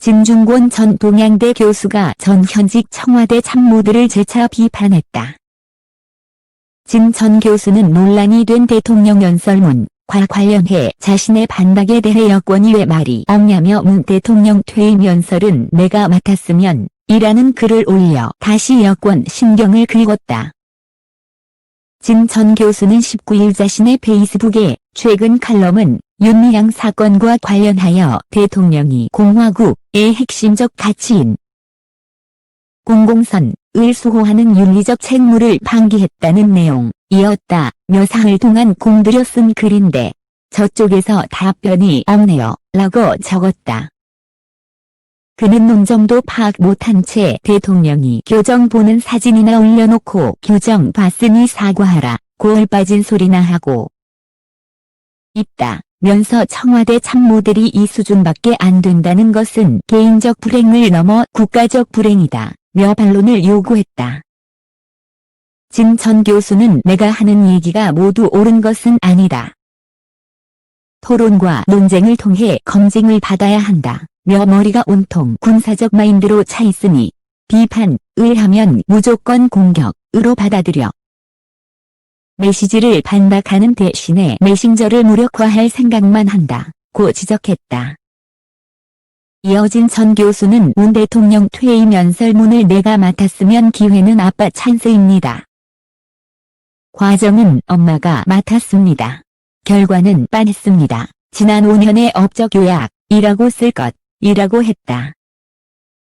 진중권 전 동양대 교수가 전 현직 청와대 참모들을 재차 비판했다. 진 전 교수는 논란이 된 대통령 연설문 과 관련해 자신의 반박에 대해 여권이 왜 말이 없냐며 문 대통령 퇴임 연설은 내가 맡았으면 이라는 글을 올려 다시 여권 신경을 긁었다. 진 전 교수는 19일 자신의 페이스북에 최근 칼럼은 윤미향 사건과 관련하여 대통령이 공화국의 핵심적 가치인 공공선을 수호하는 윤리적 책무를 방기했다는 내용이었다. 며 사흘 동안 공들여 쓴 글인데 저쪽에서 답변이 없네요. 라고 적었다. 그는 논점도 파악 못한 채 대통령이 교정 보는 사진이나 올려놓고 교정 봤으니 사과하라. 고을 빠진 소리나 하고 있다. 면서 청와대 참모들이 이 수준밖에 안 된다는 것은 개인적 불행을 넘어 국가적 불행이다. 며 반론을 요구했다. 진 전 교수는 내가 하는 얘기가 모두 옳은 것은 아니다. 토론과 논쟁을 통해 검증을 받아야 한다. 며 머리가 온통 군사적 마인드로 차 있으니 비판을 하면 무조건 공격으로 받아들여. 메시지를 반박하는 대신에 메신저를 무력화할 생각만 한다. 고 지적했다. 이어진 전 교수는 문 대통령 퇴임 연설문을 내가 맡았으면 기회는 아빠 찬스입니다. 과정은 엄마가 맡았습니다. 결과는 빤했습니다. 지난 5년의 업적 요약 이라고 쓸 것 이라고 했다.